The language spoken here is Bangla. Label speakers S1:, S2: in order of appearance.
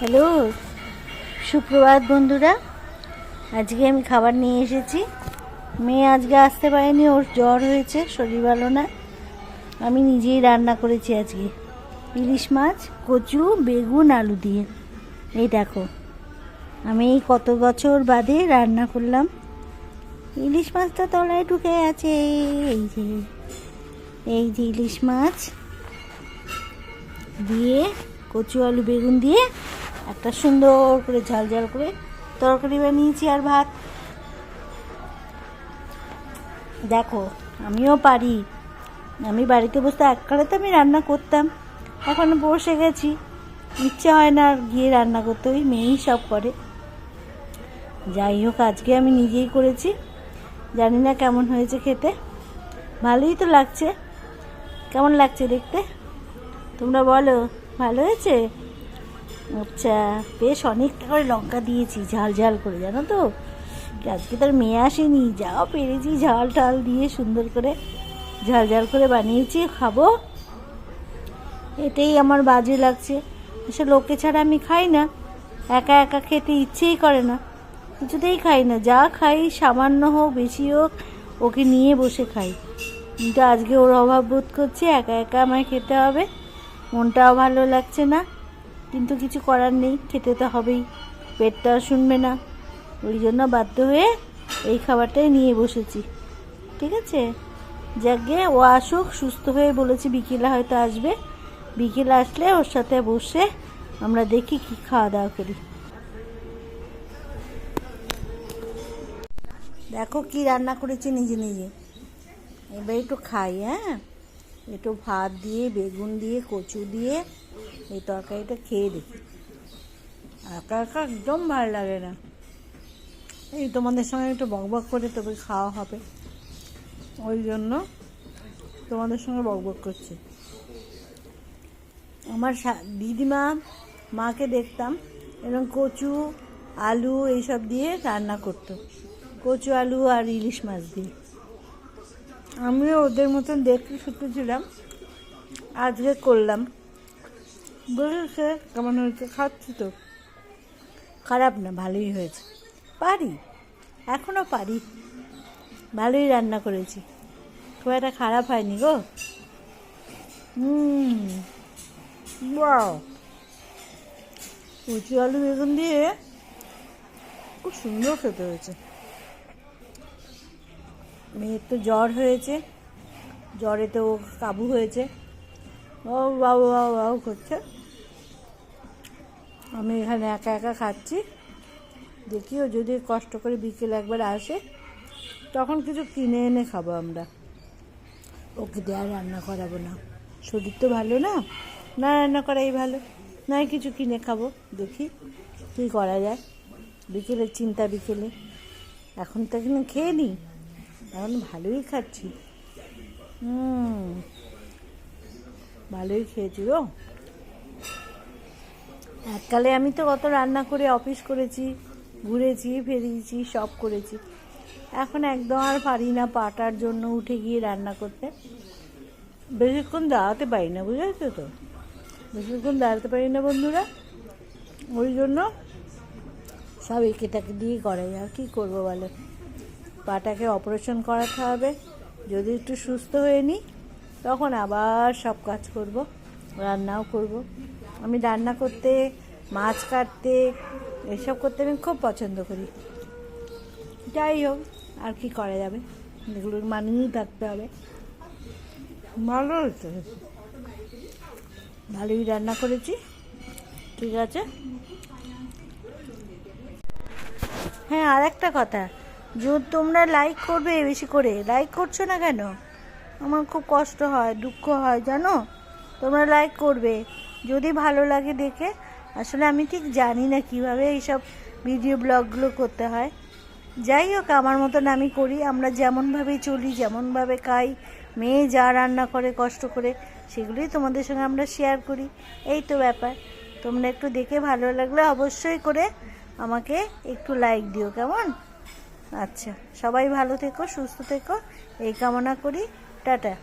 S1: হ্যালো, সুপ্রভাত বন্ধুরা। আজকে আমি খাবার নিয়ে এসেছি। মেয়ে আজকে আসতে পারেনি, ওর জ্বর হয়েছে, শরীর ভালো না। আমি নিজেই রান্না করেছি আজকে। ইলিশ মাছ, কচু, বেগুন, আলু দিয়ে। এই দেখো, আমি এই কত বছর বাদে রান্না করলাম। ইলিশ মাছটা তলায় ঢুকে আছে, এই যে এই যে ইলিশ মাছ। দিয়ে কচু, আলু, বেগুন দিয়ে একটা সুন্দর করে ঝাল ঝাল করে তরকারি বানিয়েছি আর ভাত। দেখো, আমিও পারি। আমি বাড়িতে বসে এককালে তো আমি রান্না করতাম, এখন বসে গেছি। ইচ্ছে হয় না আর গিয়ে রান্না করতে, ওই মেয়েই সব করে। যাই হোক, আজকে আমি নিজেই করেছি। জানি না কেমন হয়েছে খেতে। ভালোই তো লাগছে। কেমন লাগছে দেখতে? তোমরা বলো, ভালো হয়েছে? আচ্ছা বেশ অনেকটা করে লঙ্কা দিয়েছি, ঝাল ঝাল করে, জানো তো? আজকে তার মেয়ে আসেনি যাও পেরেছি ঝাল টাল দিয়ে সুন্দর করে ঝাল ঝাল করে বানিয়েছি, খাব। এটাই আমার বাজে লাগছে। সে লোকে ছাড়া আমি খাই না, একা একা খেতে ইচ্ছেই করে না। কিছুতেই খাই না, যা খাই, সামান্য হোক, বেশি হোক, ওকে নিয়ে বসে খাই। কিন্তু আজকে ওর অভাব বোধ করছে, একা একা আমায় খেতে হবে। মনটাও ভালো লাগছে না। কিন্তু কিছু করার নেই, খেতে তো হবেই। পেটটাও শুনবে না। ওই জন্য বাধ্য হয়ে এই খাবারটাই নিয়ে বসেছি। ঠিক আছে? যাকে ও আসুক, সুস্থ হয়ে বলেছি বিকেলে হয়তো আসবে। বিকেলে আসলে ওর সাথে বসে আমরা দেখি কি খাওয়া দাওয়া করি। দেখো কি রান্না করেছি নিজে নিজে। এবার একটু খাই হ্যাঁ? একটু ভাত দিয়ে, বেগুন দিয়ে, কচু দিয়ে এই তরকারিটা খেয়ে দেখি। একা একা একদম ভালো লাগে না। এই তোমাদের সঙ্গে একটু বকবক করে তবে খাওয়া হবে। ওই জন্য তোমাদের সঙ্গে বকবক করছি। আমার দিদিমা, মাকে দেখতাম এবং কচু, আলু এইসব দিয়ে রান্না করতো। কচু, আলু আর ইলিশ মাছ দিয়ে। আমিও ওদের মতন দেখতে শিখেছিলাম আজকে করলাম। বুঝেছে কেমন হয়েছে? খাচ্ছি তো। খারাপ না, ভালোই হয়েছে। পারি এখনও পারি। ভালোই রান্না করেছি। খুব একটা খারাপ হয়নি গো। হুম আলু বেগুন দিয়ে খুব সুন্দর খেতে হয়েছে। মেয়ের তো জ্বর হয়েছে। জ্বরে তো কাবু হয়েছে। ও বাবু বাবু বাবু করছে। আমি এখানে একা একা খাচ্ছি। দেখিও যদি কষ্ট করে বিকেল একবার আসে, তখন কিছু কিনে এনে খাব আমরা। ওকে দেওয়া রান্না করাবো না। শরীর তো ভালো না? না রান্না করাই ভালো। না কিছু কিনে খাব, দেখি কী করা যায়। বিকেলের চিন্তা বিকেলে। এখন তো এখানে খেয়ে নিই এখন ভালোই খাচ্ছি। হুম, ভালোই খেয়েছি গো। এককালে আমি তো কত রান্না করে অফিস করেছি, ঘুরেছি ফেরিয়েছি সব করেছি। এখন একদম আর পারি না পাটার জন্য উঠে গিয়ে রান্না করতে। বেশিক্ষণ দাঁড়াতে পারি না, বুঝেছ তো? বেশিক্ষণ দাঁড়াতে পারি না বন্ধুরা। ওই জন্য সব একেটাকে দিয়ে করা যায় আর কী করব বলো? পাটাকে অপারেশন করাতে হবে। যদি একটু সুস্থ হয়ে নিই তখন আবার সব কাজ করব, রান্নাও করব। আমি রান্না করতে, মাছ কাটতে, এসব করতে আমি খুব পছন্দ করি। যাই হোক, আর কি করা যাবে? এগুলো মানিয়েই থাকতে হবে। ভালো হয়েছে। ভালোই রান্না করেছি। ঠিক আছে? হ্যাঁ আর একটা কথা। যে তোমরা লাইক করবে বেশি করে লাইক করছ না কেন? আমার খুব কষ্ট হয়, দুঃখ হয়, জানো? তোমরা লাইক করবে। যদি ভালো লাগে দেখে, আসলে আমি ঠিক জানি না কীভাবে এইসব ভিডিও ব্লগগুলো করতে হয়। যাই হোক, আমার মতন আমি করি, আমরা যেমনভাবে চলি, যেমনভাবে খাই, মেয়ে যা রান্না করে, কষ্ট করে, সেগুলোই তোমাদের সঙ্গে আমরা শেয়ার করি। এই তো ব্যাপার। তোমরা একটু দেখে ভালো লাগলে অবশ্যই করে আমাকে একটু লাইক দিও, কেমন? আচ্ছা সবাই ভালো থেকো, সুস্থ থেকো, এই কামনা করি। টাটা।